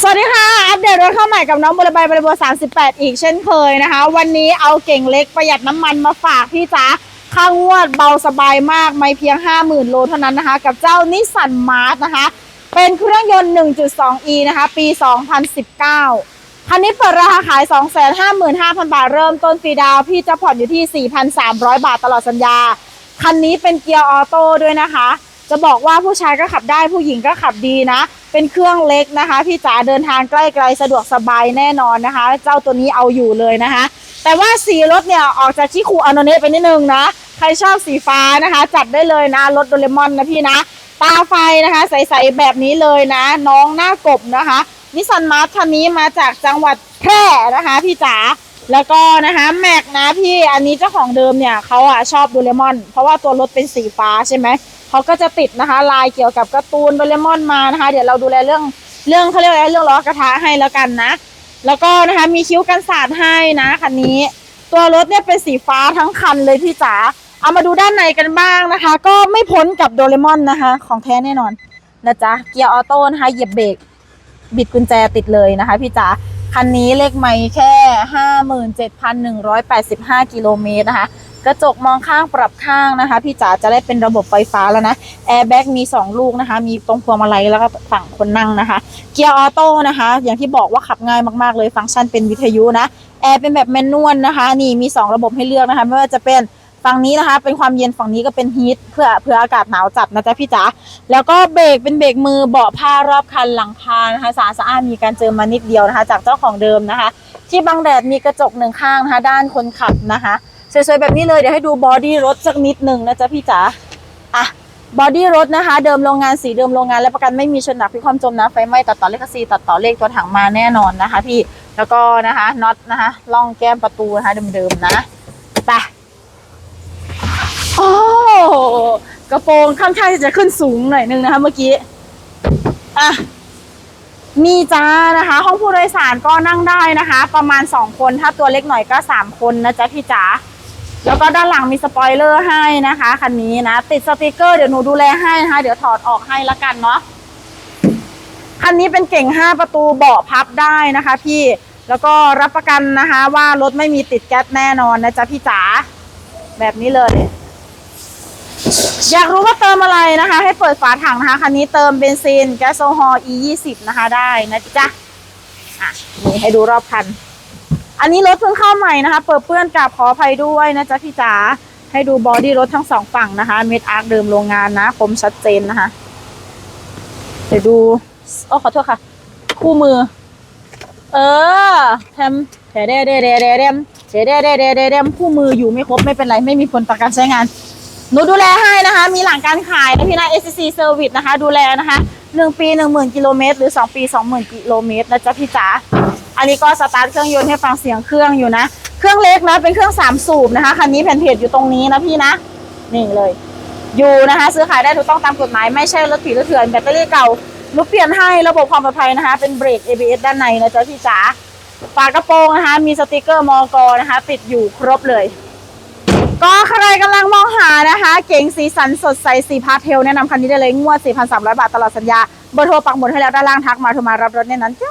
สวัสดีค่ะ อัปเดตรถเข้าใหม่กับน้องบุรบายบริบูรณ์38 อีกเช่นเคยนะคะ วันนี้เอาเก่งเล็กประหยัดน้ำมันมาฝากพี่จ๋าค่างวดเบาสบายมากไม่เพียง 50,000 โลเท่านั้นนะคะ กับเจ้านิสสันมาร์นะคะ เป็นเครื่องยนต์ 1.2e นะคะ ปี 2019 คันนี้เปิดราคาขาย 255,000 บาทเริ่มต้นฟรีดาวพี่จะผ่อนอยู่ที่ 4,300 บาทตลอดสัญญา คันนี้เป็นเกียร์ออโต้ด้วยนะคะ จะบอกว่าผู้ชายก็ขับได้ผู้หญิงก็ขับดีนะ เป็นเครื่องเล็กนะคะ พี่จ๋าเดินทางใกล้ไกลสะดวกสบายแน่นอนนะคะ เจ้าตัวนี้เอาอยู่เลยนะคะ แต่ว่าสีรถเนี่ยออกจากชิคูอานเนะไปนิดนึงนะ ใครชอบสีฟ้านะคะ จัดได้เลยนะรถโดเรมอนนะพี่นะ ตาไฟนะคะ ใสๆแบบนี้เลยนะ น้องหน้ากบนะคะนิสันมาร์คันนี้มาจากจังหวัดแพร่นะคะ พี่จ๋าแล้วก็นะคะแม็กนะพี่อันนี้เจ้าของเดิมเนี่ยเขาอะชอบโดเรมอน เพราะว่าตัวรถเป็นสีฟ้าใช่ไหม เขาก็จะติดนะคะ ลายเกี่ยวกับการ์ตูนโดเรมอนมานะคะ เดี๋ยวเราดูแลเรื่องเรื่องเขาเรียกอะไรเรื่องล้อกระทะให้แล้วกันนะ แล้วก็นะคะมีคิ้วกันสาดให้นะคันนี้ ตัวรถเนี่ยเป็นสีฟ้าทั้งคันเลยพี่จ๋าเอามาดูด้านในกันบ้างนะคะ ก็ไม่พ้นกับโดเรมอนนะคะ ของแท้แน่นอนนะจ๊ะเกียร์ออโต้นะคะเหยียบเบรกบิดกุญแจติดเลยนะคะพี่จ๋าคันนี้เลขไม่แค่ 57,185 กิโลเมตรนะคะ กระจกมองข้างปรับข้างนะคะ พี่จ๋าจะได้เป็นระบบไฟฟ้าแล้วนะแอร์แบ็กมี 2 ลูกนะคะ มีตรงพวงมาลัยแล้วก็ฝั่งคนนั่งนะคะ เกียร์ออโต้นะคะ อย่างที่บอกว่าขับง่ายมากๆเลยฟังก์ชันเป็นวิทยุนะแอร์เป็นแบบแมนนวลนะคะ นี่มี 2 ระบบให้เลือกนะคะ ไม่ว่าจะเป็นฝั่งนี้นะคะ เป็นความเย็นฝั่งนี้ก็เป็นฮีทเพื่อเพื่ออากาศหนาวจัดนะจ๊ะพี่จ๋าแล้วก็เบรกเป็นเบรกมือเบาะผ้ารอบคันหลังคานะคะสะอาดสะอานมีการเจอมานิดเดียวนะคะ จากเจ้าของเดิมนะคะ ที่บังแดดมีกระจกหนึ่งข้างนะคะ ด้านคนขับนะคะ สวยๆแบบนี้เลยเดี๋ยวให้ดูบอดี้รถสักนิดหนึ่งนะจ๊ะพี่จ๋าอะบอดี้รถนะคะ เดิมโรงงานสีเดิมโรงงานและประกันไม่มีชนหนักพิความจมนะไฟไหม้ตัดต่อเลขซีตัดต่อเลขตัวถังมาแน่นอนนะคะ พี่แล้วก็นะคะน็อตนะคะล่องแก้มประตูนะคะเดิมๆนะไปโอ้กระโปรงค่อนข้างจะขึ้นสูงหน่อยนึงนะคะเมื่อกี้อะมีจ้านะคะ ห้องผู้โดยสารก็นั่งได้นะคะ ประมาณ2คนถ้าตัวเล็กหน่อยก็3คนนะจ๊ะพี่จ๋า แล้วก็ด้านหลังมีสปอยเลอร์ให้นะคะคันนี้นะ ติดสติกเกอร์เดี๋ยวหนูดูแลให้นะคะเดี๋ยวถอดออกให้ละกันเนาะคันนี้เป็นเก่ง 5 ประตูเบาะพับได้นะคะ พี่แล้วก็รับประกันนะคะ ว่ารถไม่มีติดแก๊สแน่นอนนะจ๊ะพี่จ๋าแบบนี้เลย อยากรู้ว่าเติมอะไรนะคะ ให้เปิดฝาถังนะคะคันนี้เติมเบนซินแก๊สโซฮอล์ E 2 0 นะคะได้นะจ๊ะอะนี่ให้ดูรอบคัน อันนี้รถเพิ่งเข้าใหม่นะคะเปิดเปื้อนกับขออภัยด้วยนะจ๊ะพี่จ๋าให้ดูบอดี้รถทั้งสองฝั่งนะคะเม็ดอาร์คเดิมโรงงานนะคมชัดเจนนะคะเดี๋ยวดูโอ้ขอโทษค่ะ คู่มือ เออแทมแถเดเดเดเดเดมเถเดเดเดเดเดมคู่มืออยู่ไม่ครบไม่เป็นไร ไม่มีผลต่อการใช้งานหนูดูแลให้นะคะ มีหลังการขายนะพี่นะ SCC Service นะคะ ดูแลนะคะ1ปี10,000กิโลเมตรหรือ2ปี20,000กิโลเมตรนะจ๊ะพี่จ๋า อันนี้ก็สตาร์ทเครื่องยนต์ให้ฟังเสียงเครื่องอยู่นะ เครื่องเล็กนะเป็นเครื่อง3สูบนะคะคันนี้แผ่นเพจอยู่ตรงนี้นะพี่นะ นี่เลย อยู่นะคะ ซื้อขายได้ถูกต้องตามกฎหมายไม่ใช่รถผีรถเถื่อนแบตเตอรี่เก่าหนูเปลี่ยนให้ระบบความปลอดภัยนะคะ เป็นเบรก ABS ด้านในนะจ๊ะพี่จ๋าฝากระโปรงนะคะ มีสติกเกอร์มอกนะคะ ติดอยู่ครบเลย ก็ใครกำลังมองหานะคะ เก๋งสีสันสดใสสีพาเทลแนะนำคันนี้ได้เลยงวด 4,300 บาทตลอดสัญญาเบอร์โทรปักหมุดให้แล้วด้านล่างทักมาโทรมารับรถในนั้นจ้ะ